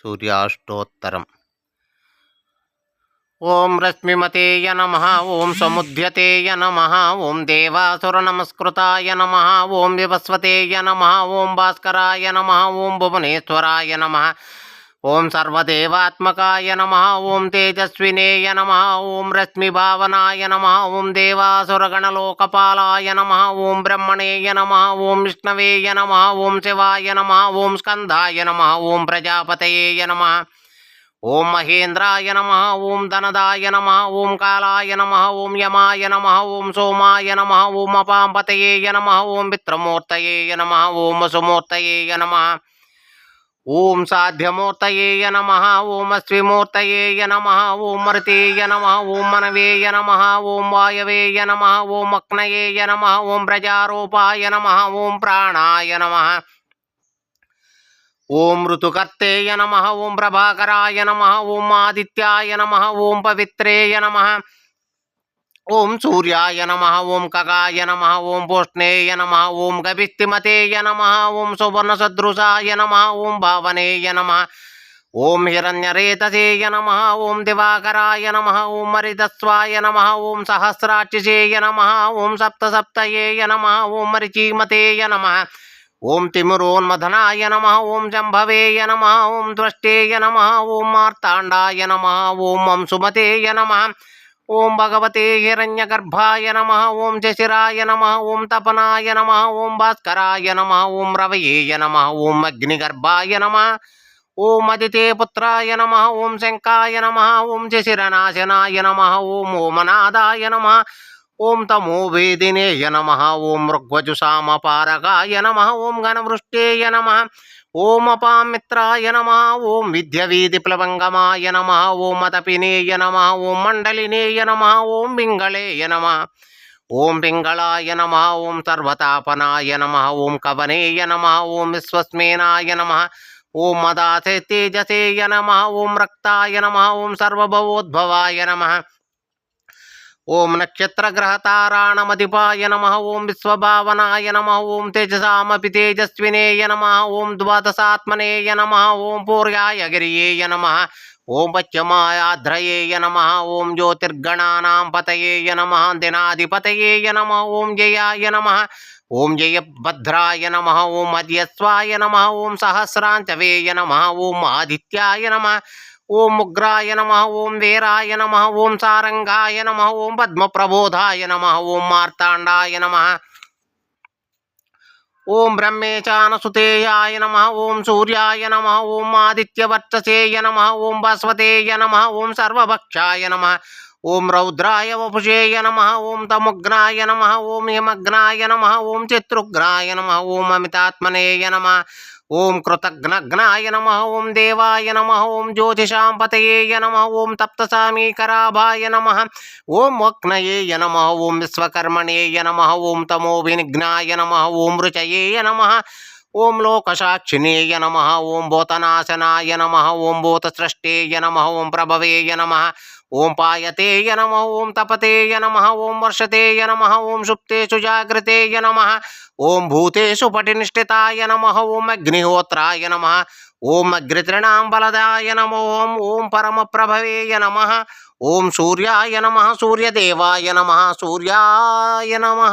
సూర్యాష్టోత్తరం. ఓం రశ్మిమతేయ నమ ఓం సముద్యతేయ నమ ఓం దేవాసుర నమస్కృతాయ నమ ఓం వివస్వతేయ నమ ఓం భాస్కరాయ నమ ఓం భువనేశ్వరాయ నమ. ఓం సర్వదేవాత్మకాయ నమ ఓం తేజస్వినేయ నమ ఓం రశ్మిభావనాయ నమ ఓం దేవాసురగణలోకపాలాయ నమ ఓం బ్రహ్మణేయ నమ ఓం విష్ణవేయ నమ ఓం శివాయ నమ ఓం స్కందాయ నమ ఓం ప్రజాపతయేయ నమ ఓం మహేంద్రాయ నమ ఓం ధనదాయ నమ ఓం కాలాయ నమ ఓం యమాయ నమ ఓం సోమాయ నమ ఓం అపాంపతయేయ నమ ఓం మిత్రమూర్తయేయ నమ ఓం వసుమూర్తయేయ నమ ఓం సాధ్యమూర్తయేయ నమ ఓం అశ్విమూర్తయేయ నమ ఓం మృతేయ నమ ఓం మనవేయ నమ ఓం వాయవేయ నమ ఓం అగ్నయేయ నమ ఓం ప్రజారూపాయ నమ ఓం ప్రాణాయ నమ. ఓం ఋతుకర్తేయ నమ ఓం ప్రభాకరాయ నమ ఓం ఆదిత్యాయ నమ ఓం పవిత్రేయ నమ. ஓம் சூர்யாய நம ஓம் ககாய நம ஓம் போஷ்ணேய நம ஓம் கபிஸ்திமதேய நம ஓம் சுவர்ணசத்ருஷாய நம ஓம் பாவனேய நம ஓம் ஹிரண்யரேதசேய நம ஓம் திவாகராய நம ஓம் மரிதஸ்வாய நம ஓம் சஹசிராட்சிசேய நம ஓம் சப்தசப்தயேய நம ஓம் மரிச்சீமதேய நம ஓம் திமிரோன்மதனாய நம ஓம் ஜம்பவேய நம ஓம் துவஷ்டேய நம ஓம் மார்த்தாண்டாய நம ஓம் அம்சுமதேய நம ओम भगवते हिरण्यगर्भाय नम ओं जशिराय नम ओं तपनाय नम ओं भास्कराय नम ओं रवयेय नम ओं अग्निगर्भाय नम, ओम अदिते पुत्राय नम ओं शंकाय नम ओं जशिरनाशनाय नम, ओम ओमनादाय नम ఓం తమో వేదినేయ నమ ఓం మృగ్వజుసామపారగాయ నమ ఓం ఘనవృష్టేయ నమ ఓం అపామిత్రాయ నమ ఓం విద్యవీధిప్లవంగమాయ నమ ఓం మతపినేయ నమ ఓం మండలినేయ నమ ఓం పింగళేయ నమ ఓం పింగళాయ నమ ఓం సర్వతాపనాయ నమ ఓం కవనేయ నమ ఓం విశ్వస్మేనాయ నమ ఓం మదాసే తేజసేయ నమ ఓం రక్తాయ నమ ఓం సర్వభవోద్భవాయ నమ ఓం నక్షత్రగ్రహతారాణమధిపాయ నమ ఓం విశ్వభావనాయ నమ ఓం తేజసామపి తేజస్వినేయ నమ ఓం ద్వాదశాత్మనేయ నమ ఓం పూర్యాయ గిరియేయ నమ ఓం పశ్చమాయాధ్రయేయ నమ ఓం జ్యోతిర్గణానాం పతయేయ నమ దినాధిపతయేయ నమ ఓం జయాయ నమ ఓం జయభద్రాయ నమ ఓం అద్యస్వాయ నమ ఓం సహస్రాంచవేయ నమ ఓం ఆదిత్యాయ నమ ఓం ఉగ్రాయ నమ ఓం వీరాయ నమ ఓం సారంగాయ నమ ఓం పద్మప్రబోధాయ నమ ఓం మార్తాండాయ నమ ఓం బ్రహ్మేచానసుతేయాయ నమ ఓం సూర్యాయ నమ ఓం ఆదిత్యవర్చసేయ నమ ఓం బస్వతేయ నమ ఓం సర్వభక్షాయ నమ ఓం రౌద్రాయ వపుషేయ నమ ఓం తముగ్నాయ నమ ఓం హిమగ్నాయ నమ ఓం చతురుగ్రాయ నమ ఓం అమితాత్మనేయ నమ ఓం కృతఘ్నఘ్నాయ నమ ఓం దేవాయ నమ ఓం జ్యోతిషాంపతయేయ నమ ఓం తప్తసామీకరాభాయ నమ ఓం వక్నయేయ నమ ఓం విశ్వకర్మణేయ నమ ఓం తమోభినిఘ్నాయ నమ ఓం రుచయేయ నమ ओम लोकसाक्षिणेय नम ओं भूतनाशनाय नम ओं भूतसृष्टेय नम ओं प्रभवेय नम ओं पायतेय नम ओं तपतेय नम ओं वर्षतेय नम ओं सुप्तेषु जागृतेय नम ओं भूतेषु पटिनिष्ठिताय नम ओं अग्निहोत्राय नम ओम अग्रितृणां बलदाय नम ओं ओं परमप्रभवेय नम ओं सूर्याय नम सूर्यदेवाय नम सूर्याय नम